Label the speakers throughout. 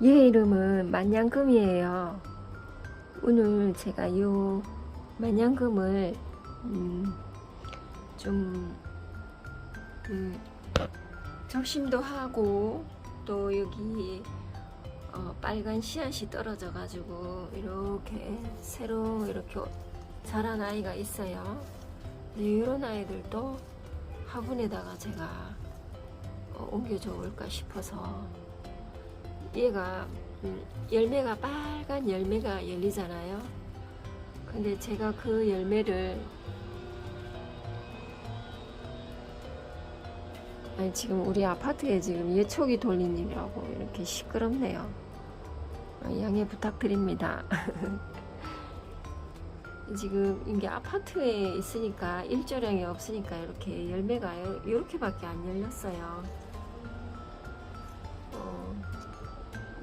Speaker 1: 얘 이름은 만냥금이에요. 오늘 제가 이 만냥금을 음, 좀 음, 적심도 하고 또 여기 어, 빨간 씨앗이 떨어져 가지고 이렇게 새로 이렇게 자란 아이가 있어요. 이런 아이들도 화분에다가 제가 어, 옮겨줘 볼까 싶어서 얘가 음, 열매가 빨간 열매가 열리잖아요. 근데 제가 그 열매를 아니 지금 우리 아파트에 지금 예초기 돌린 일이라고 이렇게 시끄럽네요. 아, 양해 부탁드립니다. 지금 이게 아파트에 있으니까 일조량이 없으니까 이렇게 열매가 이렇게밖에 안 열렸어요.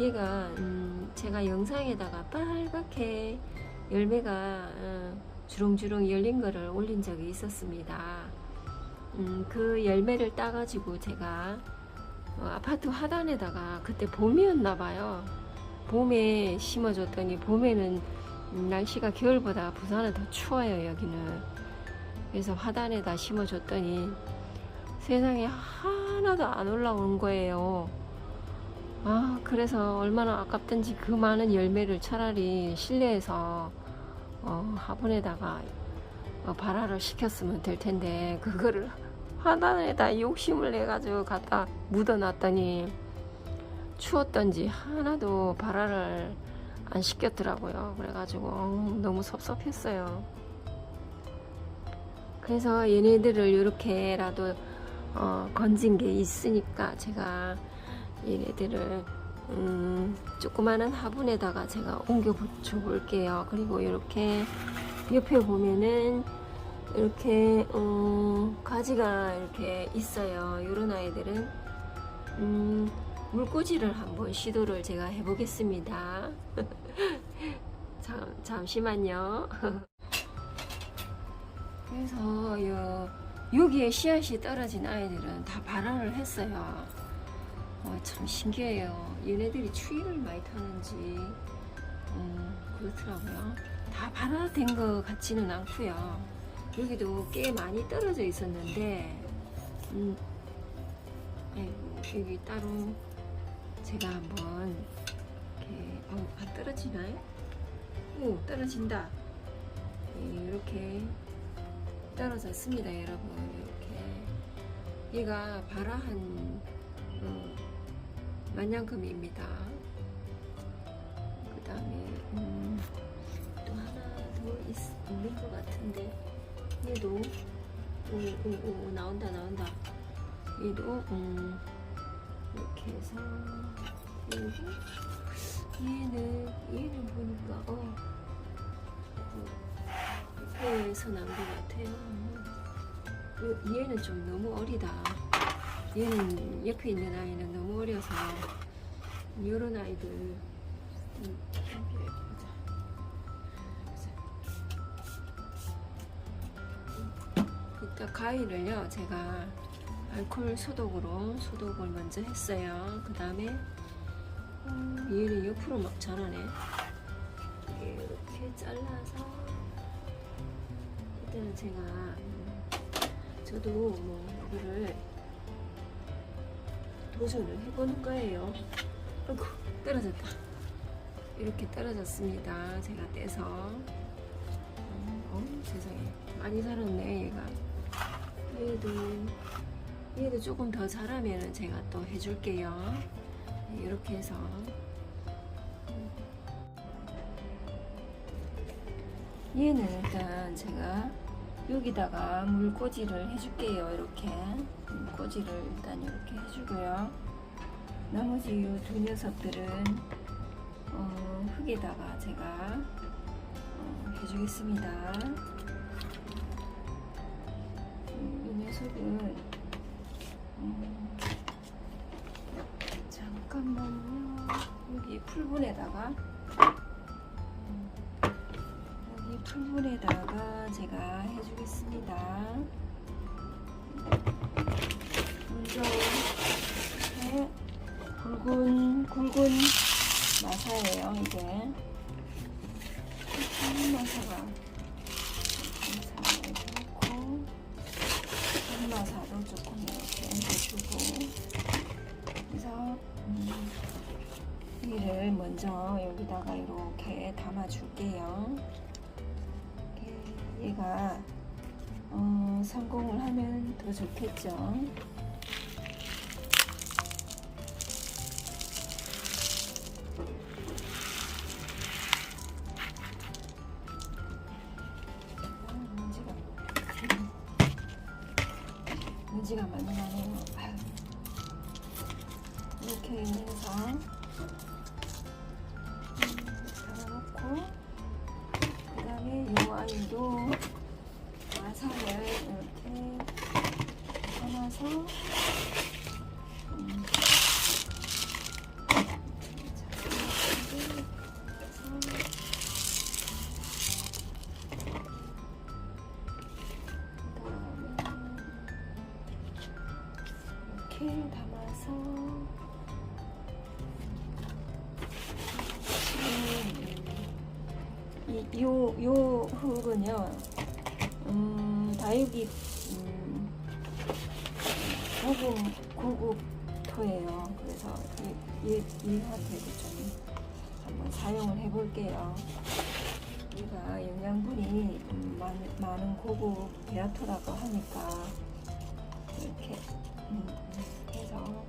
Speaker 1: 얘가 음, 제가 영상에다가 빨갛게 열매가 어, 주렁주렁 열린 거를 올린 적이 있었습니다. 음, 그 열매를 따가지고 제가 어, 아파트 하단에다가 그때 봄이었나 봐요. 봄에 심어줬더니 봄에는 음, 날씨가 겨울보다 부산은 더 추워요 여기는. 그래서 화단에다 심어줬더니 세상에 하나도 안 올라온 거예요. 아 그래서 얼마나 아깝던지 그 많은 열매를 차라리 실내에서 어, 화분에다가 어, 발화를 시켰으면 될 텐데 그거를 화단에다 욕심을 내 가지고 갖다 묻어놨더니 추웠던지 하나도 발화를 안 시켰더라고요. 그래가지고 어, 너무 섭섭했어요. 그래서 얘네들을 이렇게라도 어, 건진 게 있으니까 제가 얘네들을 음, 조그마한 화분에다가 제가 옮겨 붙여 볼게요. 그리고 이렇게 옆에 보면은 이렇게 어, 가지가 이렇게 있어요. 이런 아이들은 음, 물꽂이를 한번 시도를 제가 해보겠습니다. 잠, 잠시만요. 그래서 요, 여기에 씨앗이 떨어진 아이들은 다 발화를 했어요. 어, 참 신기해요. 얘네들이 추위를 많이 타는지 음, 그렇더라고요. 다 발화된 것 같지는 않고요. 여기도 꽤 많이 떨어져 있었는데 음, 아이고, 여기 따로 제가 한번 이렇게 어, 안 떨어지나요? 오 떨어진다. 네, 이렇게 떨어졌습니다, 여러분. 이렇게 얘가 발화한 어, 만냥금입니다. 그 다음에 음, 또 하나 더 있, 있는 것 같은데 얘도 오, 오, 오, 나온다 나온다. 얘도 음, 이렇게 해서 그리고 얘는 얘는 보니까 어, 어 옆에서 난 것 같아요. 요- 얘는 좀 너무 어리다. 얘는 옆에 있는 아이는 너무 어려서 이런 아이들 음, 이따 가위를요 제가 알코올 소독으로 소독을 먼저 했어요. 그 다음에 음, 얘는 옆으로 막 자라네. 이렇게 잘라서 일단은 제가 음, 저도 뭐 이거를 도전을 해보는 거예요. 아이고 떨어졌다. 이렇게 떨어졌습니다. 제가 떼서 음, 어, 세상에 많이 자랐네 얘가. 얘도 얘도 조금 더 자라면은 제가 또 해줄게요. 네, 이렇게 해서 얘는 일단 제가 여기다가 물꽂이를 해줄게요. 이렇게 물꽂이를 일단 이렇게 해주고요. 나머지 이 두 녀석들은 어, 흙에다가 제가 어, 해주겠습니다. 음, 이 녀석은 음, 잠깐만요. 여기 풀분에다가 풀분에다가 제가 해주겠습니다. 먼저 이렇게 굵은 굵은 마사예요 이게 한 마사가 마사를 넣고 한 마사로 조금 이렇게 해주고 그래서 음, 이를 먼저 여기다가 이렇게 담아줄게요. 얘가 어, 성공을 하면 더 좋겠죠. 아, 먼지가 많이 나네요. 이렇게 해서 잡아놓고 그 아이도 마사를 이렇게 담아서 이, 요, 요 흙은요, 음, 다육이, 음, 고급, 고급 토예요. 그래서 이, 이, 이한테도 좀 한번 사용을 해볼게요. 얘가 영양분이 음, 많, 많은 고급 베아토라고 하니까 이렇게 음, 해서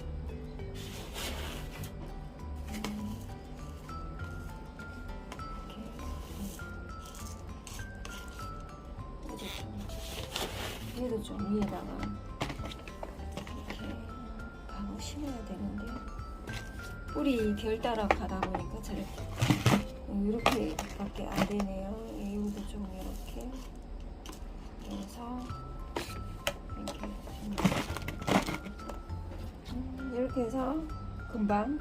Speaker 1: 위에다가 이렇게 바로 심어야 되는데 뿌리 결 따라 가다 보니까 저렇게 이렇게밖에 안 되네요. 이것도 좀 이렇게 그래서 이렇게 음, 이렇게 해서 금방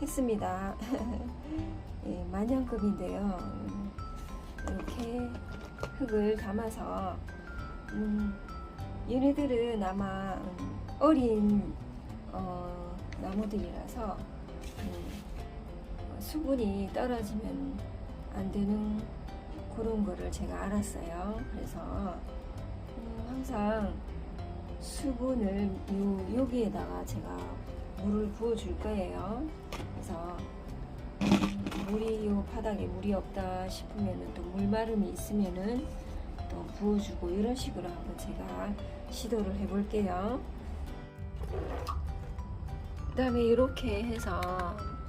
Speaker 1: 했습니다. 예, 만년급인데요. 음, 이렇게 흙을 담아서 음, 얘네들은 아마 음, 어린 어, 나무들이라서 음, 수분이 떨어지면 안 되는 그런 거를 제가 알았어요. 그래서 음, 항상 수분을 요, 여기에다가 제가 물을 부어 줄 거예요. 그래서 음, 물이 요 바닥에 물이 없다 싶으면은 또 물마름이 있으면은 또 부어주고 이런 식으로 한번 제가 시도를 해볼게요. 그 다음에 이렇게 해서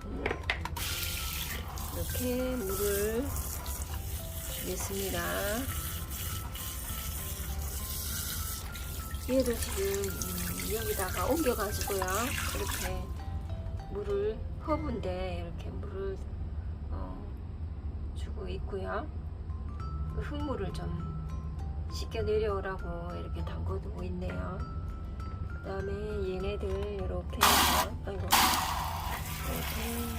Speaker 1: 음, 이렇게 물을 주겠습니다. 얘도 지금 음, 여기다가 옮겨가지고요. 이렇게 물을 허브인데 이렇게 물을 어, 주고 있고요. 그 흙물을 좀 씻겨 내려오라고 이렇게 담궈두고 있네요. 그 다음에 얘네들 이렇게 아이고 이렇게 음,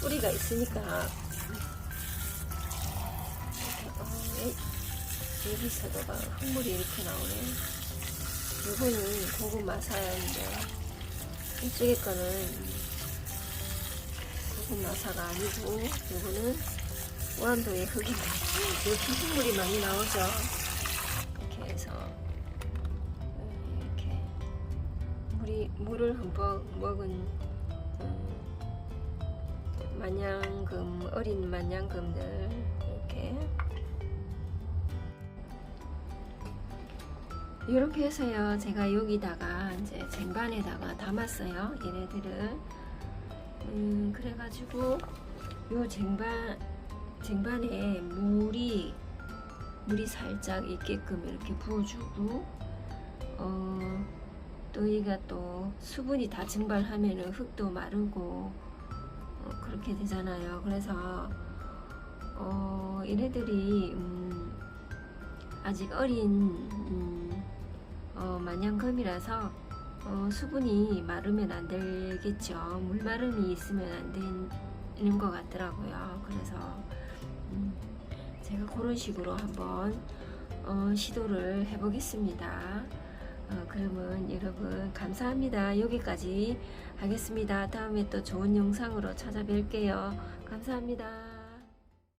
Speaker 1: 뿌리가 있으니까 이렇게 어, 여기서도 막 흙물이 이렇게 나오네. 이거는 고급 마사야인데 이쪽에 거는 고급 마사가 아니고 이거는 흙인데 이렇게 흙물이 많이 나오죠. 이렇게 해서 이렇게 물이 물을 흠뻑 먹은 음, 마냥금 어린 마냥금들 이렇게. 이렇게 해서요 제가 여기다가 이제 쟁반에다가 담았어요 얘네들을. 음 그래가지고 요 쟁반 쟁반에 물이 물이 살짝 있게끔 이렇게 부어주고 어, 또 얘가 또 수분이 다 증발하면은 흙도 마르고 어, 그렇게 되잖아요. 그래서 어, 얘네들이 음, 아직 어린 음, 어, 마냥금이라서 어, 수분이 마르면 안 되겠죠. 물마름이 있으면 안 되는 것 같더라고요. 그래서 음, 제가 그런 식으로 한번 어, 시도를 해보겠습니다. 어, 그러면 여러분 감사합니다. 여기까지 하겠습니다. 다음에 또 좋은 영상으로 찾아뵐게요. 감사합니다.